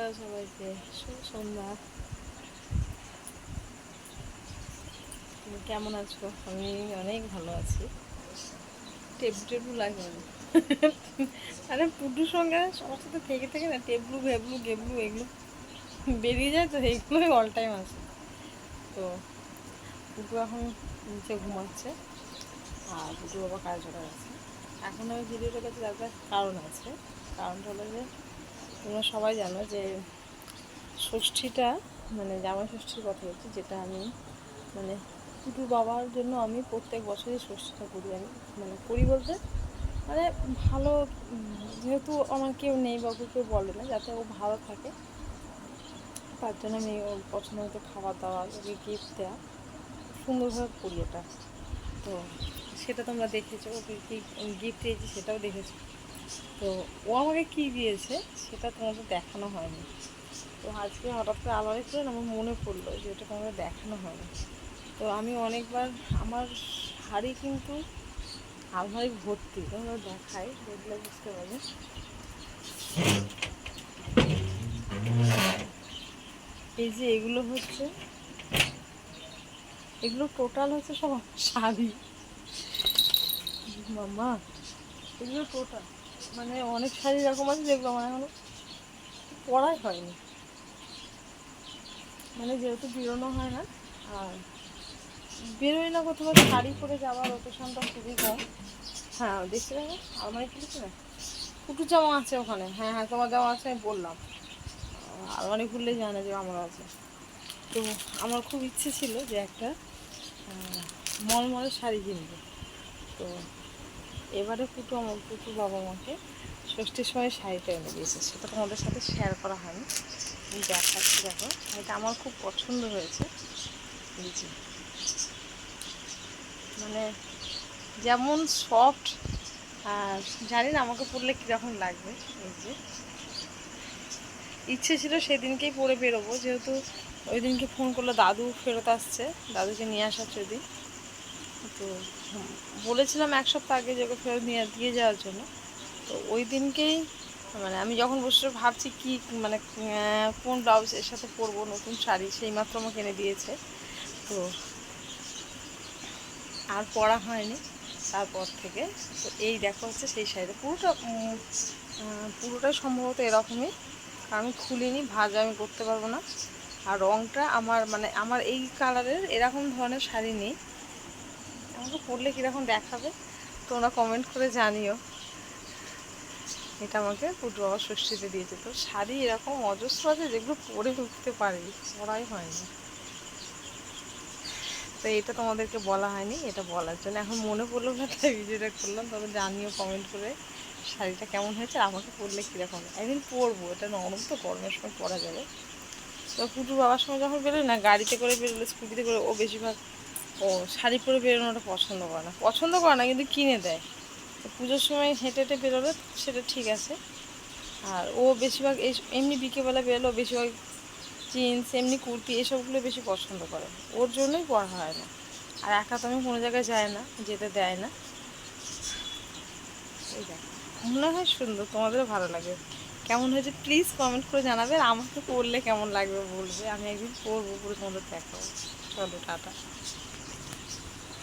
Hello সবাইকে। শুভ সন্ধ্যা। তুমি কেমন আছো? আমি অনেক ভালো আছি। টেবলু টেবলু লাগে আরে পুটুর সঙ্গে সবার সাথে থেকে থেকে না টেবলু ভেবলু গেবলু এগুলো বেরিয়ে যায় তো এইগুলোই অল টাইম আছে। তো পুটু এখন নিচে ঘুমাচ্ছে, আর পুটু বাবা কাজ চলে গেছে এখন আমি ভিডিওটা কাছে তার একটা কারণ আছে। কারণটা হলো যে তোমরা সবাই জানো যে ষষ্ঠীটা মানে জামাই ষষ্ঠীর কথা বলছি যেটা আমি মানে পুটুর বাবার জন্য আমি প্রত্যেক বছরই ষষ্ঠীটা করি আমি মানে করি বলতে মানে ভালো, যেহেতু আমার কেউ নেই বাবু কেউ বলে না, যাতে ও ভালো থাকে, তার জন্য আমি ওর পছন্দ মতো খাবার দাবার, ওকে গিফট দেওয়া সুন্দরভাবে করি এটা। তো সেটা তোমরা দেখেছ, ওকে গিফট দিয়েছি সেটাও দেখেছ। তো ও আমাকে কী দিয়েছে সেটা তোমাদের দেখানো হয়নি। তো আজকে হঠাৎ করে আলাদা করে আমার মনে পড়ল যে ওটা তোমাদের দেখানো হয়নি। তো আমি অনেকবার আমার হাড়ি কিন্তু আলমারি ভর্তি তোমরা দেখাই, দেখলে বুঝতে পারবে। এই যে এগুলো হচ্ছে, এগুলো টোটাল হচ্ছে সব শাড়ি। মামা এগুলো টোটাল। মানে অনেক শাড়ি এরকম আছে যেগুলো আমার এখনও পরাই হয়নি। মানে যেহেতু বেরোনো হয় না, আর বেরোই না কোথাও, শাড়ি পরে যাওয়ার রোটেশনটা খুবই কম। হ্যাঁ দেখতে পাবো। আলমারি খুলেছি না? কুটু জামা আছে ওখানে। হ্যাঁ হ্যাঁ তোমার জামা আছে, আমি বললাম। আলমারি খুললেই জানে যে আমার আছে। তো আমার খুব ইচ্ছে ছিল যে একটা মলমলের শাড়ি কিনবো। তো এবারে পুটু আমার পুটু বাবা মাকে ষষ্ঠীর সময় শাড়িটা এনে দিয়েছে। সেটা তোমাদের সাথে শেয়ার করা হয়নি। দেখাচ্ছি দেখো, শাড়িটা আমার খুব পছন্দ হয়েছে। যে। মানে যেমন সফট আর জানি না আমাকে পরলে কীরকম লাগবে। এই যে, ইচ্ছে ছিল সেদিনকেই পরে বেরোবো, যেহেতু ওই দিনকে ফোন করল, দাদু ফেরত আসছে, দাদুকে নিয়ে আসার যদি তো বলেছিলাম এক সপ্তাহ আগে যে ওকে ফেরত নিয়ে, দিয়ে যাওয়ার জন্য। তো ওই দিনকেই মানে আমি যখন বসে ভাবছি কি মানে কোন ব্লাউজ এর সাথে পরবো, নতুন শাড়ি, সেই মাত্র আমাকে এনে দিয়েছে। তো আর পরা হয়নি তারপর থেকে। তো এই দেখো হচ্ছে সেই শাড়িটা। পুরোটা পুরোটাই সম্ভবত এরকমই। আমি খুলিনি, ভাজ আমি করতে পারব না। আর রঙটা আমার মানে আমার এই কালারের এরকম ধরনের শাড়ি নেই। আমাকে পরলে কীরকম দেখাবে, তোমরা কমেন্ট করে জানিও। এটা আমাকে পুটু বাবা ষষ্ঠীতে দিয়েছে তো শাড়ি এরকম অজস্র আছে যেগুলো পরে উঠতে পারি, পরাই হয়নি। তো এটা তোমাদেরকে বলা হয়নি, এটা বলার জন্য। এখন মনে পড়ল না, তাই ভিডিওটা করলাম। তবে জানিও কমেন্ট করে শাড়িটা কেমন হয়েছে আর আমাকে পরলে কীরকম। একদিন পরবো, এটা নরম তো, গরমের সময় পরা যাবে। তো পুটুর বাবার সময় যখন বেরোয় না, গাড়িতে করে বেরোলে, স্কুটিতে করে, ও বেশিরভাগ ও, শাড়ি পরে বেরোনোটা পছন্দ করে না। পছন্দ করে না, কিন্তু কিনে দেয়। পুজোর সময় হেঁটে হেঁটে বেরোলে সেটা ঠিক আছে। আর ও বেশিরভাগ এই এমনি বিকেবেলা বেরোলো বেশিরভাগ জিন্স এমনি কুর্তি এসবগুলো বেশি পছন্দ করে। ওর জন্যই পড়া হয় না। আর একা তো আমি কোনো জায়গায় যায় না, যেতে দেয় না। এই মনে হয় সুন্দর, তোমাদেরও ভালো লাগে। কেমন হয়েছে প্লিজ কমেন্ট করে জানাবে। আর আমাকে পড়লে কেমন লাগবে বলবে। আমি একদিন পরবো, পরে তোমাদের দেখাবো। চলো, টাটা।